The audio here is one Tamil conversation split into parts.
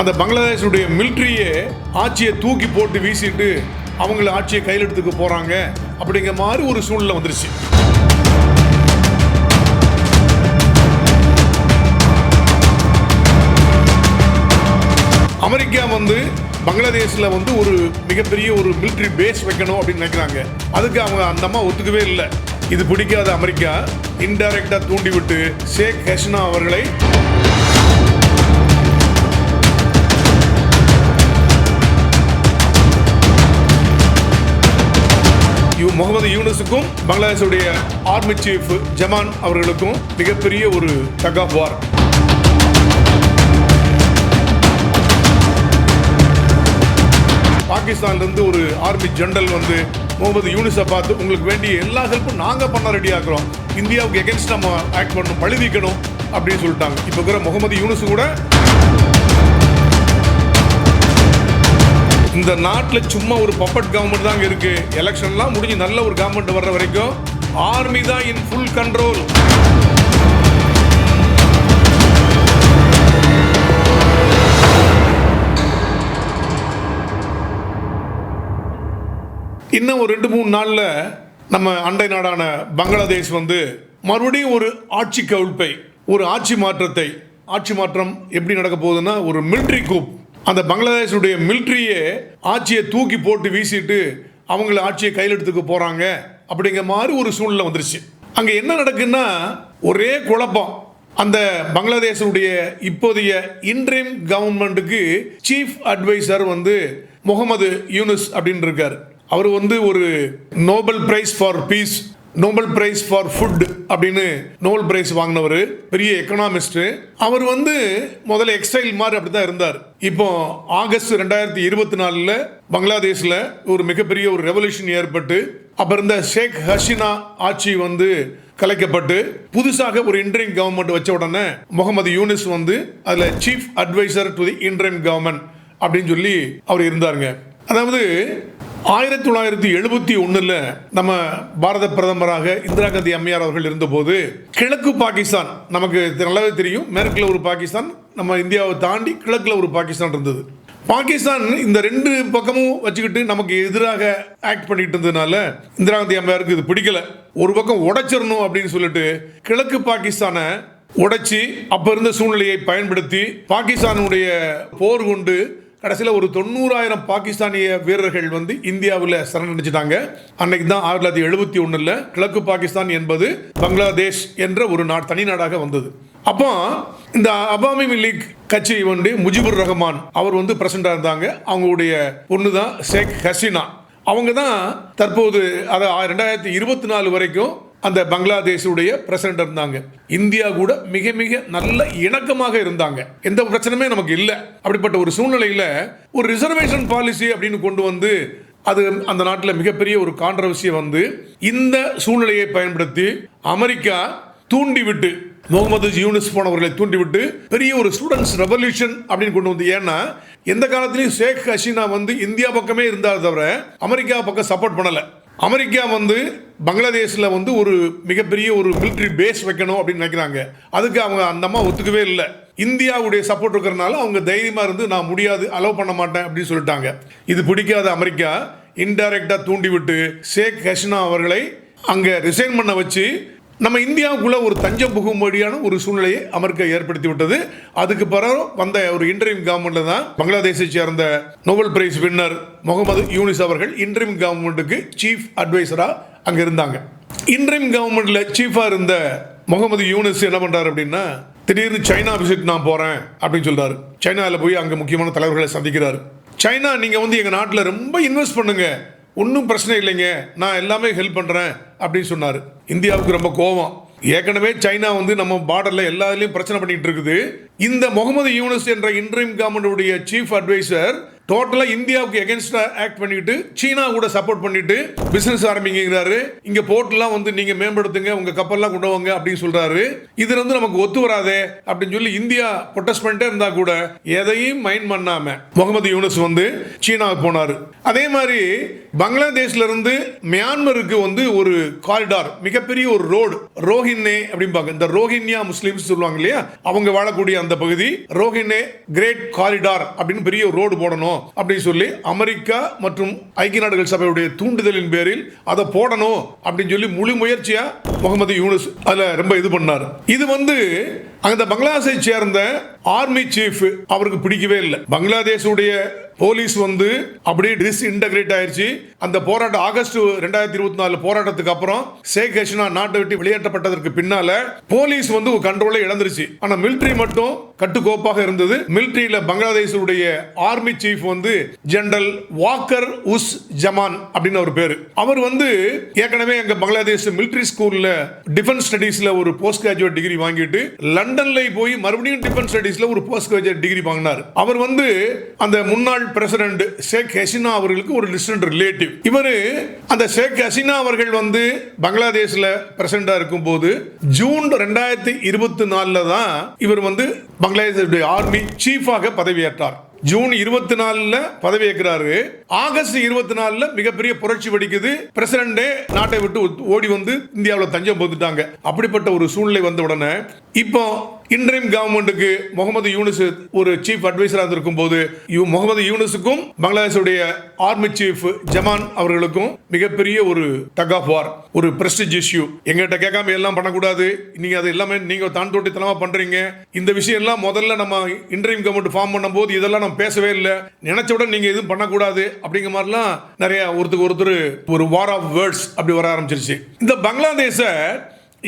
அந்த பங்களாதேஷுடைய மிலிட்ரியே ஆட்சியை தூக்கி போட்டு வீசிட்டு அவங்கள ஆட்சியை கையில் எடுத்துக்க போகிறாங்க அப்படிங்கிற மாதிரி ஒரு சூழ்நிலை வந்துருச்சு. அமெரிக்கா வந்து பங்களாதேஷில் வந்து ஒரு மிகப்பெரிய ஒரு மிலிட்ரி பேஸ் வைக்கணும் அப்படின்னு நினைக்கிறாங்க. அதுக்கு அவங்க அந்த அம்மா ஒத்துக்கவே இல்லை. இது பிடிக்காத அமெரிக்கா இன்டைரக்டாக தூண்டிவிட்டு ஷேக் ஹஸ்னா அவர்களை முகமது யூனுஸுக்கும் பங்களாதேஷுடைய ஆர்மி சீஃப் ஜமான் அவர்களுக்கும் மிகப்பெரிய ஒரு டக் ஆஃப் வார். பாகிஸ்தான்ல இருந்து ஒரு ஆர்மி ஜெனரல் வந்து முகமது யூனிஸை பார்த்து உங்களுக்கு வேண்டிய எல்லா ஹெல்ப்பும் நாங்கள் பண்ண ரெடி ஆகிறோம் இந்தியாவுக்கு எகென்ஸ்ட் நம்ம ஆக்ட் பண்ணணும் பழுதிக்கணும் அப்படின்னு சொல்லிட்டாங்க. இப்போ இருக்கிற முகமது யூனிஸ் கூட இந்த நாட்டில் சும்மா ஒரு பப்பட் கவர்மெண்ட் தாங்க இருக்கு. எலெக்ஷன்லாம் முடிஞ்சு நல்ல ஒரு கவர்மெண்ட் வர்ற வரைக்கும் ஆர்மி தான் இன் ஃபுல் கண்ட்ரோல் இன்னும் ஒரு ரெண்டு மூணு நாளில் நம்ம அண்டை நாடான பங்களாதேஷ் வந்து மறுபடியும் ஒரு ஆட்சி கவிழ்ப்பை ஒரு ஆட்சி மாற்றத்தை ஆட்சி மாற்றம் எப்படி நடக்க போகுதுன்னா ஒரு மிலிட்ரி கூப் அந்த பங்களாதேஷனுடைய மிலிட்ரியே ஆட்சியை தூக்கி போட்டு வீசிட்டு அவங்கள ஆட்சியை கையில் எடுத்துக்க போகிறாங்க அப்படிங்கிற மாதிரி ஒரு சூழ்நிலை வந்துருச்சு. அங்கே என்ன நடக்குன்னா ஒரே குழப்பம். அந்த பங்களாதேஷுடைய இப்போதைய இன்ட்ரீம் கவர்மெண்ட்டுக்கு சீஃப் அட்வைசர் வந்து முகமது யூனுஸ் அப்படின்னு இருக்கார் அவர் வந்து ஒரு Nobel prize for peace Nobel prize for food அப்படின்னு நோபல் பிரைஸ் வாங்கினவர் பெரிய எக்கனாமிஸ்ட் அவர் வந்து முதல்ல எக்ஸ்டைல் மாதிரி அப்படி தான் இருந்தார். இப்போ ஆகஸ்ட் ரெண்டாயிரத்தி இருபத்தி நாலில் பங்களாதேஷில் ஒரு மிகப்பெரிய ஒரு ரெவல்யூஷன் ஏற்பட்டு அப்போ இருந்த ஷேக் ஹசினா ஆட்சி வந்து கலைக்கப்பட்டு புதுசாக ஒரு இன்ட்ரீம் கவர்மெண்ட் வச்ச உடனே முகமது யூனிஸ் வந்து அதில் chief adviser to the interim government அப்படின்னு சொல்லி அவர் இருந்தாருங்க. அதாவது ஆயிரத்தி தொள்ளாயிரத்தி எழுபத்தி ஒன்றில் நம்ம பாரத பிரதமராக இந்திரா காந்தி அம்மையார் அவர்கள் இருந்தபோது கிழக்கு பாகிஸ்தான் நமக்கு நல்லாவே தெரியும் மேற்கில் ஒரு பாகிஸ்தான் நம்ம இந்தியாவை தாண்டி கிழக்கில் ஒரு பாகிஸ்தான் இருந்தது. பாகிஸ்தான் இந்த ரெண்டு பக்கமும் வச்சுக்கிட்டு நமக்கு எதிராக ஆக்ட் பண்ணிட்டு இருந்ததுனால இந்திரா காந்தி அம்மையாருக்கு இது பிடிக்கல. ஒரு பக்கம் உடைச்சிடணும் அப்படின்னு சொல்லிட்டு கிழக்கு பாகிஸ்தானை உடைச்சி அப்போ இருந்த சூழ்நிலையை பயன்படுத்தி பாகிஸ்தானுடைய போர் கொண்டு கடைசியில் ஒரு தொண்ணூறாயிரம் பாகிஸ்தானிய வீரர்கள் வந்து இந்தியாவில் சரணடைஞ்சிட்டாங்க. அன்னைக்கு தான் ஆயிரத்தி தொள்ளாயிரத்தி எழுபத்தி ஒன்றில் கிழக்கு பாகிஸ்தான் என்பது பங்களாதேஷ் என்ற ஒரு நாடு தனி நாடாக வந்தது. அப்போ இந்த அபாமி லீக் கட்சி வந்து முஜிபுர் ரஹ்மான் அவர் வந்து பிரசிடண்டாக இருந்தாங்க. அவங்களுடைய பொண்ணு தான் ஷேக் ஹசீனா. அவங்க தான் தற்போது அதை ரெண்டாயிரத்தி இருபத்தி நாலு வரைக்கும் அந்த பங்களாதேஷுடைய பிரசிடண்ட் இருந்தாங்க. இந்தியா கூட மிக மிக நல்ல இணக்கமாக இருந்தாங்க. எந்த பிரச்சனையுமே நமக்கு இல்லை. அப்படிப்பட்ட ஒரு சூழ்நிலையில ஒரு ரிசர்வேஷன் பாலிசி அப்படின்னு கொண்டு வந்து அது அந்த நாட்டில் மிகப்பெரிய ஒரு கான்ட்ரவர்சியை வந்து இந்த சூழ்நிலையை பயன்படுத்தி அமெரிக்கா தூண்டிவிட்டு முகமது யூனிஸ் போனவர்களை தூண்டிவிட்டு பெரிய ஒரு ஸ்டூடெண்ட்ஸ் ரெவல்யூஷன் அப்படின்னு கொண்டு வந்து ஏன்னா எந்த காலத்திலையும் ஷேக் ஹசீனா வந்து இந்தியா பக்கமே இருந்தால் தவிர அமெரிக்கா பக்கம் சப்போர்ட் பண்ணலை. அமெரிக்கா வந்து பங்களாதேஷில் வந்து ஒரு மிகப்பெரிய ஒரு மிலிட்ரி பேஸ் வைக்கணும் அப்படின்னு நினைக்கிறாங்க. அதுக்கு அவங்க அந்த அம்மா ஒத்துக்கவே இல்லை. இந்தியாவுடைய சப்போர்ட் இருக்கிறனால அவங்க தைரியமாக இருந்து நான் முடியாது அலோவ் பண்ண மாட்டேன் அப்படின்னு சொல்லிட்டாங்க. இது பிடிக்காத அமெரிக்கா. இன்டைரக்டாக தூண்டிவிட்டு ஷேக் ஹசீனா அவர்களை அங்கே ரிசைன் பண்ண வச்சு நம்ம இந்தியாவுக்குள்ள ஒரு தஞ்சம் புகும்படியான ஒரு சூழ்நிலையை அமெரிக்கா ஏற்படுத்தி விட்டது அதுக்கு பிறகு வந்த ஒரு இன்டர்வியூ கவர்மெண்ட்ல தான் பங்களாதேஷை சேர்ந்த Nobel prize winner Muhammad Yunus அவர்கள் இன்டர்வியூ கவர்மெண்ட்டுக்கு சீஃப் அட்வைசரா அங்க இருந்தாங்க. இன்டர்வியூ கவர்மெண்ட்ல சீஃபா இருந்த முகமது யூனிஸ் என்ன பண்றாரு அப்படின்னா திடீர்னு சைனா விசிட் நான் போறேன் அப்படின்னு சொல்றாரு. சைனாவில் போய் அங்க முக்கியமான தலைவர்களை சந்திக்கிறாரு. சைனா நீங்க வந்து எங்க நாட்டில் ரொம்ப இன்வெஸ்ட் பண்ணுங்க. ஒன்றும் பிரச்சனை இல்லைங்க. நான் எல்லாமே ஹெல்ப் பண்ணுறேன் அப்படின்னு சொன்னார். இந்தியாவுக்கு ரொம்ப கோவம். ஏற்கனவே சைனா வந்து நம்ம பார்டரில் எல்லா இதுலேயும் பிரச்சனை பண்ணிகிட்டு இருக்குது. இந்த முகமது யூனஸ் என்ற இன்ட்ரீம் கவர்மெண்டுடைய சீஃப் அட்வைசர் டோட்டலாக இந்தியாவுக்கு எகென்ஸ்டா ஆக்ட் பண்ணிட்டு சீனா கூட சப்போர்ட் பண்ணிட்டு பிசினஸ் ஆரம்பிங்கிறாரு இங்க போர்ட்லாம் வந்து நீங்க மேம்படுத்துங்க உங்க கப்பல்லாம் கொண்டு வாங்க அப்படின்னு சொல்றாரு. இது வந்து நமக்கு ஒத்து வராதே அப்படின்னு சொல்லி இந்தியா ப்ரொட்டஸ்ட் பண்ணிட்டே இருந்தா கூட எதையும் மைண்ட் பண்ணாம முகமது யூனஸ் வந்து சீனாவுக்கு போனாரு. அதே மாதிரி பங்களாதேஷ்ல இருந்து மியான்மருக்கு வந்து ஒரு காரிடார் மிகப்பெரிய ஒரு ரோடு ரோஹின்னே அப்படிம்பாங்க இந்த ரோஹின்யா முஸ்லீம்ஸ் சொல்லுவாங்க இல்லையா? அவங்க வாழக்கூடிய அந்த பகுதி ரோஹின்னே கிரேட் காரிடார் அப்படின்னு பெரிய ரோடு போடணும். அப்படின்னு சொல்லி அமெரிக்கா மற்றும் ஐக்கிய நாடுகள் சபையுடைய தூண்டுதலின் பேரில் அதை போடணும் அப்படின்னு சொல்லி முழு முயற்சியா முகமது யூனுஸ் அதுல ரொம்ப இது பண்ணார். இது வந்து அந்த பங்களாதேஷை சேர்ந்த ஆர்மி சீஃப் அவருக்கு பிடிக்கவே இல்லை. பங்களாதேஷுடைய போலீஸ் வந்து அப்படியே டிஸ்இன்டகிரேட் ஆயிருச்சு. அந்த போராட்டம் ஆகஸ்ட் ரெண்டாயிரத்தி இருபத்தி நாலு போராட்டத்துக்கு அப்புறம் ஷேக் கிருஷ்ணா நாட்டை விட்டு வெளியேற்றப்பட்டதற்கு பின்னால போலீஸ் வந்து ஒரு கண்ட்ரோலை இழந்துருச்சு. ஆனா மிலிட்டரி மட்டும் கட்டுக்கோப்பாக இருந்தது. மிலிட்ரியில பங்களாதேஷுடைய ஆர்மி சீஃப் வந்து ஜெனரல் வாக்கர் உஸ் ஜமான் அப்படின்னு ஒரு பேரு. அவர் வந்து ஏற்கனவே எங்க பங்களாதேஷ் மிலிட்டரி ஸ்கூல்ல டிஃபென்ஸ் ஸ்டடீஸ்ல ஒரு போஸ்ட் கிராஜுவேட் டிகிரி வாங்கிட்டு லண்டன்ல போய் மறுபடியும் டிஃபென்ஸ் ஸ்டடீஸ்ல ஒரு போஸ்ட் கிராஜுவேட் டிகிரி வாங்கினார். அவர் வந்து அந்த முன்னாள் பிரசிடென்ட் ஷேக் ஹசீனா அவர்களுக்கு ஒரு டிஸ்டன்ட் ரிலேட்டிவ் இவர் அந்த ஷேக் ஹசீனா அவர்கள் வந்து பங்களாதேஷ்ல இருக்கும் இருக்கும்போது ஜூன் ரெண்டாயிரத்தி இருபத்தி நாலில் தான் இவர் வந்து பங்களாதேஷுடைய ஆர்மி சீஃபாக பதவியேற்றார். ஜூன் இருபத்தி நாலுல பதவி ஏற்கிறாரு ஆகஸ்ட் இருபத்தி நாலுல மிகப்பெரிய புரட்சி வெடிக்குது. பிரசிடண்டே நாட்டை விட்டு ஓடி வந்து இந்தியாவில் தஞ்சம் போட்டுட்டாங்க அப்படிப்பட்ட ஒரு சூழ்நிலை வந்த உடனே இப்போ இன்ட்ரீம் கவர்மெண்ட்டுக்கு முகமது யூனிஸ் ஒரு சீஃப் அட்வைசராக இருந்திருக்கும் போது இவ் முகமது யூனிஸுக்கும் பங்களாதேஷுடைய ஆர்மி சீஃப் ஜமான் அவர்களுக்கும் மிகப்பெரிய ஒரு டக் ஆஃப் வார் ஒரு பிரஸ்டிஜ் இஷ்யூ எங்கிட்ட கேட்காம எல்லாம் பண்ணக்கூடாது. நீங்க அது எல்லாமே நீங்க தான் தோட்டித்தனமா பண்றீங்க. இந்த விஷயம் எல்லாம் முதல்ல நம்ம இன்றைம் கவர்மெண்ட் ஃபார்ம் பண்ணும்போது இதெல்லாம் நம்ம பேசவே இல்லை. நினைச்சவுடன் நீங்கள் நீங்க எதுவும் பண்ணக்கூடாது அப்படிங்கிற மாதிரிலாம் நிறைய ஒருத்தருக்கு ஒருத்தர் ஒரு வார் ஆஃப் வேர்ட்ஸ் அப்படி வர ஆரம்பிச்சிருச்சு. இந்த பங்களாதேஷை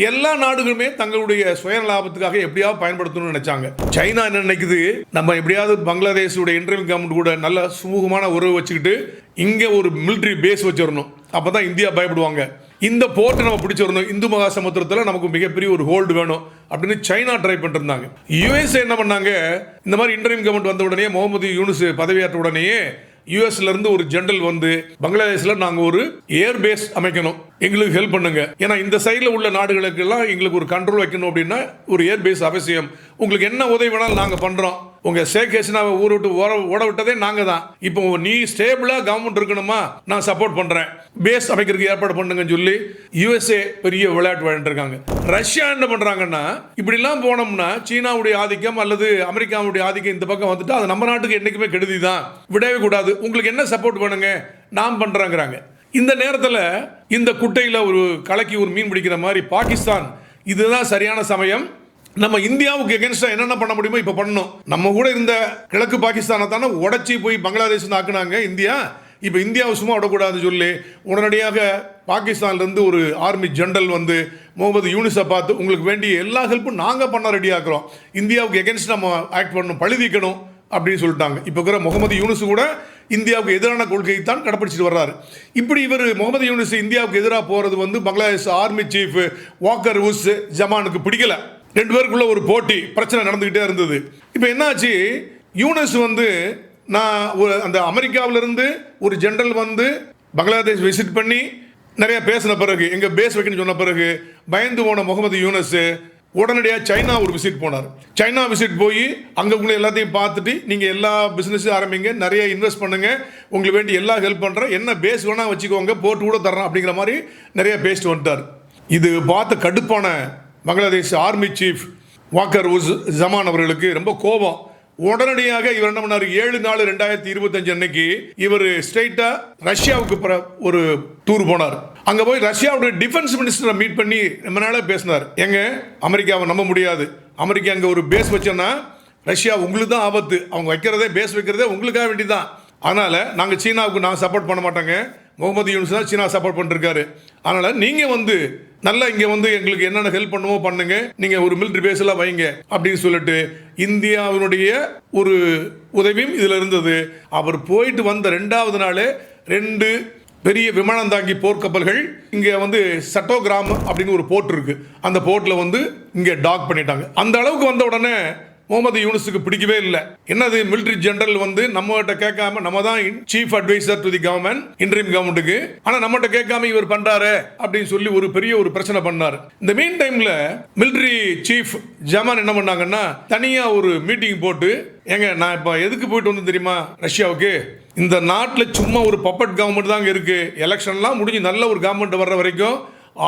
எல்லா நாடுகளுமே தங்களுடைய சுய லாபத்துக்காக எப்படியாவது பயன்படுத்தணும்னு நினைச்சாங்க. சைனா என்ன நினைக்குது? நம்ம எப்படியாவது பங்களாதேஷுடைய இன்டர்வியூ கவர்மெண்ட் கூட நல்ல சுமூகமான உறவு வச்சுக்கிட்டு இங்கே ஒரு மிலிட்ரி பேஸ் வச்சிடணும். அப்போ தான் இந்தியா பயப்படுவாங்க. இந்த போர்ட்டை நம்ம பிடிச்சிடணும். இந்து மகா சமுத்திரத்தில் நமக்கு மிகப்பெரிய ஒரு ஹோல்டு வேணும் அப்படின்னு சைனா ட்ரை பண்ணிருந்தாங்க. இருந்தாங்க என்ன பண்ணாங்க? இந்த மாதிரி இன்டர்வியூ கவர்மெண்ட் வந்த உடனே முகமது யூனுஸ் பதவியேற்ற உடனேயே யூஎஸ்ல இருந்து ஒரு ஜெனரல் வந்து பங்களாதேஷில் நாங்கள் ஒரு ஏர் பேஸ் அமைக்கணும். எங்களுக்கு ஹெல்ப் பண்ணுங்க. ஏன்னா இந்த சைடில் உள்ள நாடுகளுக்கெல்லாம் எங்களுக்கு ஒரு கண்ட்ரோல் வைக்கணும் அப்படின்னா ஒரு ஏர் பேஸ் அவசியம். உங்களுக்கு என்ன உதவி வேணாலும் நாங்கள் பண்ணுறோம் உங்க ஷேக் ஹசீனாவை ஊர் விட்டு ஓட ஓட விட்டதே நாங்க தான். இப்போ நீ ஸ்டேபிளா கவர்மெண்ட் இருக்கணுமா? நான் சப்போர்ட் பண்றேன். பேஸ் அமைக்கிறதுக்கு ஏற்பாடு பண்ணுங்கன்னு சொல்லி யுஎஸ்ஏ பெரிய விளையாட்டு விளையாண்டு இருக்காங்க ரஷ்யா என்ன பண்றாங்கன்னா இப்படிலாம் போனோம்னா சீனாவுடைய ஆதிக்கம் அல்லது அமெரிக்காவுடைய ஆதிக்கம் இந்த பக்கம் வந்துட்டு அது நம்ம நாட்டுக்கு என்றைக்குமே கெடுதி தான் விடவே கூடாது. உங்களுக்கு என்ன சப்போர்ட் பண்ணுங்க நாம் பண்றேங்கிறாங்க. இந்த நேரத்தில் இந்த குட்டையில் ஒரு கலக்கி ஒரு மீன் பிடிக்கிற மாதிரி பாகிஸ்தான் இதுதான் சரியான சமயம். நம்ம இந்தியாவுக்கு எகென்ஸ்டா என்னென்ன பண்ண முடியுமோ இப்போ பண்ணணும். நம்ம கூட இருந்த கிழக்கு பாகிஸ்தானை தானே உடச்சி போய் பங்களாதேஷ் ஆக்குனாங்க இந்தியா. இப்போ இந்தியாவை சும்மா விடக்கூடாதுன்னு சொல்லி உடனடியாக பாகிஸ்தான்லேருந்து ஒரு ஆர்மி ஜென்ரல் வந்து முகமது யூனிஸை பார்த்து உங்களுக்கு வேண்டிய எல்லா ஹெல்ப்பும் நாங்கள் பண்ண ரெடியாக்குறோம் இந்தியாவுக்கு எகென்ஸ்ட் நம்ம ஆக்ட் பண்ணணும் பழுதிக்கணும் அப்படின்னு சொல்லிட்டாங்க. இப்போ இருக்கிற முகமது யூனிஸ் கூட இந்தியாவுக்கு எதிரான கொள்கையை தான் கடைப்பிடிச்சிட்டு வர்றாரு. இப்படி இவர் முகமது யூனிஸ் இந்தியாவுக்கு எதிராக போகிறது வந்து பங்களாதேஷ் ஆர்மி சீஃப் வாக்கர் உஸ் ஜமானுக்கு பிடிக்கல. ரெண்டு பேருக்குள்ள ஒரு போட்டி பிரச்சனை நடந்துக்கிட்டே இருந்தது. இப்போ என்னாச்சு? யூனஸ் வந்து நான் ஒரு அந்த அமெரிக்காவிலிருந்து ஒரு ஜென்ரல் வந்து பங்களாதேஷ் விசிட் பண்ணி நிறைய பேசின பிறகு எங்கள் பேஸ் வைக்கணும்னு சொன்ன பிறகு பயந்து போன முகமது யூனஸ் உடனடியாக சைனா ஒரு விசிட் போனார். சைனா விசிட் போய் அங்கே உங்களை எல்லாத்தையும் பார்த்துட்டு நீங்கள் எல்லா பிஸ்னஸும் ஆரம்பிங்க நிறைய இன்வெஸ்ட் பண்ணுங்க உங்களுக்கு வேண்டி எல்லா ஹெல்ப் பண்ணுறேன் என்ன பேஸ் வேணால் வச்சுக்கோங்க போட்டு கூட தர்றேன் அப்படிங்கிற மாதிரி நிறைய பேசிட்டு வந்துட்டார். இது பார்த்த கடுப்பான பங்களாதேஷ் ஆர்மி சீஃப் வாக்கர் உஸ் ஜமான் அவர்களுக்கு ரொம்ப கோபம். உடனடியாக இவர் என்ன பண்ணார்? ஏழு நாலு ரெண்டாயிரத்தி இருபத்தஞ்சு அன்னைக்கு இவர் ஸ்ட்ரைட்டா ரஷ்யாவுக்கு பிற- ஒரு டூர் போனார். அங்க போய் ரஷ்யாவுடைய டிஃபென்ஸ் மினிஸ்டரை மீட் பண்ணி ரொம்ப நாளாக பேசினார். எங்க அமெரிக்காவை நம்ப முடியாது. அமெரிக்கா அங்க ஒரு பேஸ் வச்சோன்னா ரஷ்யா உங்களுக்கு தான் ஆபத்து. அவங்க வைக்கிறதே பேஸ் வைக்கிறதே உங்களுக்காக வேண்டி தான் அதனால நாங்கள் சீனாவுக்கு நாங்கள் சப்போர்ட் பண்ண மாட்டோங்க. முகமது யூனிஸ் தான் சீனா சப்போர்ட் பண்ணிருக்காரு. அதனால் நீங்கள் வந்து நல்லா இங்கே வந்து எங்களுக்கு என்னென்ன ஹெல்ப் பண்ணுமோ பண்ணுங்க. நீங்கள் ஒரு மிலிட்டரி பேஸெல்லாம் வைங்க அப்படின்னு சொல்லிட்டு இந்தியாவினுடைய ஒரு உதவியும் இதில் இருந்தது. அவர் போயிட்டு வந்த ரெண்டாவது நாள் ரெண்டு பெரிய விமானம் தாங்கி போர்க்கப்பல்கள் இங்கே வந்து சட்டோகிராம் அப்படின்னு ஒரு போர்ட் இருக்குது அந்த போர்ட்டில் வந்து இங்கே டாக் பண்ணிட்டாங்க. அந்த அளவுக்கு வந்த உடனே முகமது யூனுஸுக்கு பிடிக்கவே இல்லை. என்னது மிலிட்ரி ஜெனரல் வந்து நம்மகிட்ட கேட்காம நம்ம தான் chief adviser to the government interim கவர்மெண்ட்டுக்கு ஆனால் நம்மகிட்ட கேட்காம இவர் பண்றாரு அப்படின்னு சொல்லி ஒரு பெரிய ஒரு பிரச்சனை பண்ணார். இந்த மீன் டைம்ல மிலிட்ரி சீஃப் ஜமான் என்ன பண்ணாங்கன்னா தனியா ஒரு மீட்டிங் போட்டு ஏங்க நான் இப்போ எதுக்கு போயிட்டு வந்து தெரியுமா ரஷ்யாவுக்கு? இந்த நாட்டில் சும்மா ஒரு பப்பட் கவர்மெண்ட் தாங்க இருக்கு. எலெக்ஷன்லாம் முடிஞ்சு நல்ல ஒரு கவர்மெண்ட் வர்ற வரைக்கும்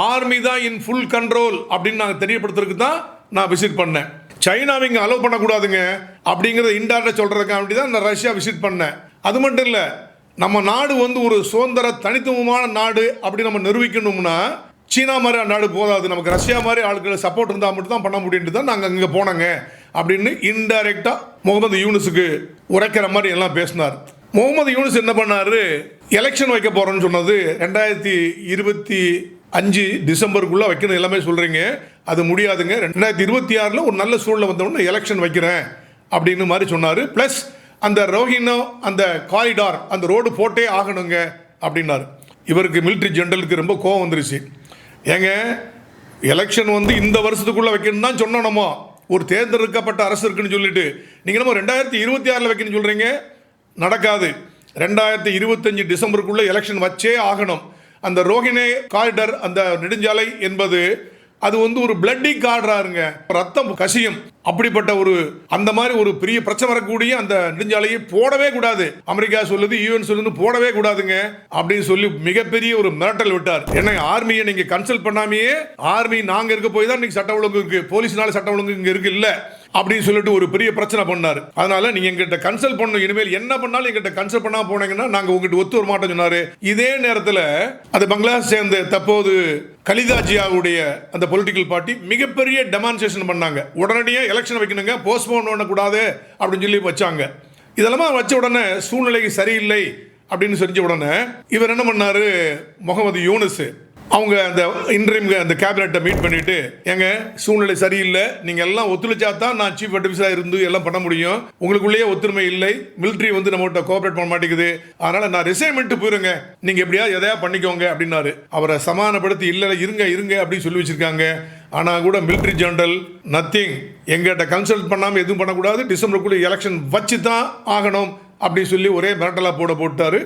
ஆர்மி தான் இன் ஃபுல் கண்ட்ரோல் அப்படின்னு நாங்கள் தெரியப்படுத்துறதுக்கு தான் நான் விசிட் பண்ணேன். சைனாவை இங்கே அலோவ் பண்ணக்கூடாதுங்க அப்படிங்கிறத இன்டாக்டாக சொல்கிறதுக்காக வேண்டி தான் நான் ரஷ்யா விசிட் பண்ணேன் அது மட்டும் இல்லை நம்ம நாடு வந்து ஒரு சுதந்திர தனித்துவமான நாடு அப்படி நம்ம நிரூபிக்கணும்னா சீனா மாதிரி நாடு போதாது. நமக்கு ரஷ்யா மாதிரி ஆட்கள் சப்போர்ட் இருந்தால் மட்டும் தான் பண்ண முடியும்ட்டு தான் நாங்கள் அங்கே போனோங்க அப்படின்னு இன்டைரக்டாக முகமது யூனுஸுக்கு உரைக்கிற மாதிரி எல்லாம் பேசினார். முகமது யூனுஸ் என்ன பண்ணார்? எலெக்ஷன் வைக்க போகிறோன்னு சொன்னது ரெண்டாயிரத்தி இருபத்தி அஞ்சு டிசம்பருக்குள்ளே வைக்கணும் எல்லாமே சொல்கிறீங்க அது முடியாதுங்க. ரெண்டாயிரத்தி இருபத்தி ஆறில் ஒரு நல்ல சூழ்நிலை வந்தவொடனே எலெக்ஷன் வைக்கிறேன் அப்படின்னு மாதிரி சொன்னார். ப்ளஸ் அந்த ரோஹினோ அந்த காரிடார் அந்த ரோடு போட்டே ஆகணுங்க அப்படின்னாரு. இவருக்கு மிலிட்ரி ஜென்ரலுக்கு ரொம்ப கோவம் வந்துருச்சு. ஏங்க எலெக்ஷன் வந்து இந்த வருஷத்துக்குள்ளே வைக்கணும் தான் சொன்னோம் நம்ம. ஒரு தேர்ந்தெடுக்கப்பட்ட அரசு இருக்குன்னு சொல்லிட்டு. நீங்கள் நம்ம ரெண்டாயிரத்தி இருபத்தி ஆறில் வைக்கணும்னு சொல்கிறீங்க நடக்காது. ரெண்டாயிரத்தி இருபத்தஞ்சி டிசம்பருக்குள்ளே எலெக்ஷன் வச்சே ஆகணும். அந்த ரோஹினே காரிடர் அந்த நெடுஞ்சாலை என்பது அது வந்து ஒரு பிளட்டி கார்டராருங்க ரத்தம் கசியும். அப்படிப்பட்ட ஒரு அந்த மாதிரி ஒரு பெரிய பிரச்சனை வரக்கூடிய அந்த நெடுஞ்சாலையை போடவே கூடாது. அமெரிக்கா சொல்லுது யூஎன் சொல்லுது போடவே கூடாதுங்க. அப்படின்னு சொல்லி மிகப்பெரிய ஒரு மிரட்டல் விட்டார். ஏன்னா ஆர்மியை நீங்க கன்சல்ட் பண்ணாமையே ஆர்மி நாங்க இருக்க போய் தான் இன்னைக்கு சட்ட ஒழுங்கு இருக்கு. போலீஸ்னால சட்ட ஒழுங்கு இங்க இருக்கு இல்லை. அப்படின்னு சொல்லிட்டு ஒரு பெரிய பிரச்சனை பண்ணார். அதனால நீங்க எங்கிட்ட கன்சல்ட் பண்ணணும். இனிமேல் என்ன பண்ணாலும் எங்கிட்ட கன்சல்ட் பண்ணாம போனீங்கன்னா நாங்க உங்ககிட்ட ஒத்து வர மாட்டோம் சொன்னாரு. இதே நேரத்தில் அது பங்களாதேஷ் சேர்ந்த தற்போது கலிதாஜியாவுடைய அந்த பொலிட்டிக்கல் பார்ட்டி மிகப்பெரிய டெமான்ஸ்ட்ரேஷன் பண்ணாங்க. உடனடியாக எலெக்ஷன் வைக்கணுங்க போஸ்ட்போன் பண்ணக்கூடாது அப்படின்னு சொல்லி வச்சாங்க. இதெல்லாம் வச்ச உடனே சூழ்நிலை சரியில்லை அப்படின்னு செஞ்ச உடனே இவர் என்ன பண்ணாரு? முகமது யூனுஸ் அவங்க அந்த இன்ட்ரீம் அந்த கேபினட்டை மீட் பண்ணிட்டு எங்க சூழ்நிலை சரியில்லை. நீங்கள் எல்லாம் ஒத்துழைச்சா தான் நான் சீஃப் அட்வைசரா இருந்து எல்லாம் பண்ண முடியும். உங்களுக்குள்ளேயே ஒத்துமை இல்லை. மிலிட்ரி வந்து நம்மகிட்ட கோஆபரேட் பண்ண மாட்டேங்குது. அதனால் நான் ரிசைன்மெண்ட் போயிருங்க. நீங்கள் எப்படியா எதையா பண்ணிக்கோங்க அப்படின்னாரு. அவரை சமாதானப்படுத்தி இல்லை இருங்க இருங்க அப்படின்னு சொல்லி வச்சுருக்காங்க. ஆனால் கூட மிலிட்ரி ஜெனரல் நத்திங் எங்கிட்ட கன்சல்ட் பண்ணாமல் எதுவும் பண்ணக்கூடாது. டிசம்பருக்குள்ளே எலெக்ஷன் வச்சு தான் ஆகணும் அப்படின்னு சொல்லி ஒரே மிரட்டலாக போட போட்டார்.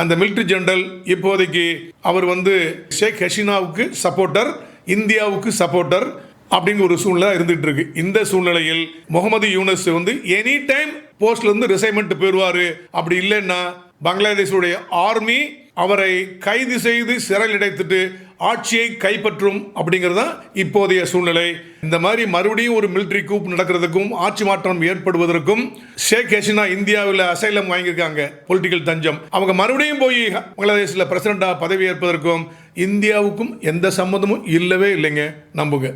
அந்த மிலிட்ரி ஜெனரல் இப்போதைக்கு அவர் வந்து ஷேக் ஹசீனாவுக்கு சப்போர்ட்டர் இந்தியாவுக்கு சப்போர்ட்டர் அப்படிங்கிற ஒரு சூழ்நிலை இருந்துட்டு இருக்கு. இந்த சூழ்நிலையில் முகமது யூனஸ் வந்து எனி டைம் போஸ்ட்ல இருந்து ரிசைன்மெண்ட் போயிடுவாரு அப்படி இல்லைன்னா பங்களாதேஷுடைய ஆர்மி அவரை கைது செய்து சிறையில் அடைத்துட்டு ஆட்சியை கைப்பற்றும் அப்படிங்கிறது தான் இப்போதைய சூழ்நிலை. இந்த மாதிரி மறுபடியும் ஒரு மிலிட்ரி கூப் நடக்கிறதுக்கும் ஆட்சி மாற்றம் ஏற்படுவதற்கும் ஷேக் ஹசீனா இந்தியாவில் அசைலம் வாங்கியிருக்காங்க பொலிட்டிக்கல் தஞ்சம். அவங்க மறுபடியும் போய் பங்களாதேஷில் பிரசிடண்டாக பதவி ஏற்பதற்கும் இந்தியாவுக்கும் எந்த சம்மந்தமும் இல்லவே இல்லைங்க. நம்புங்க.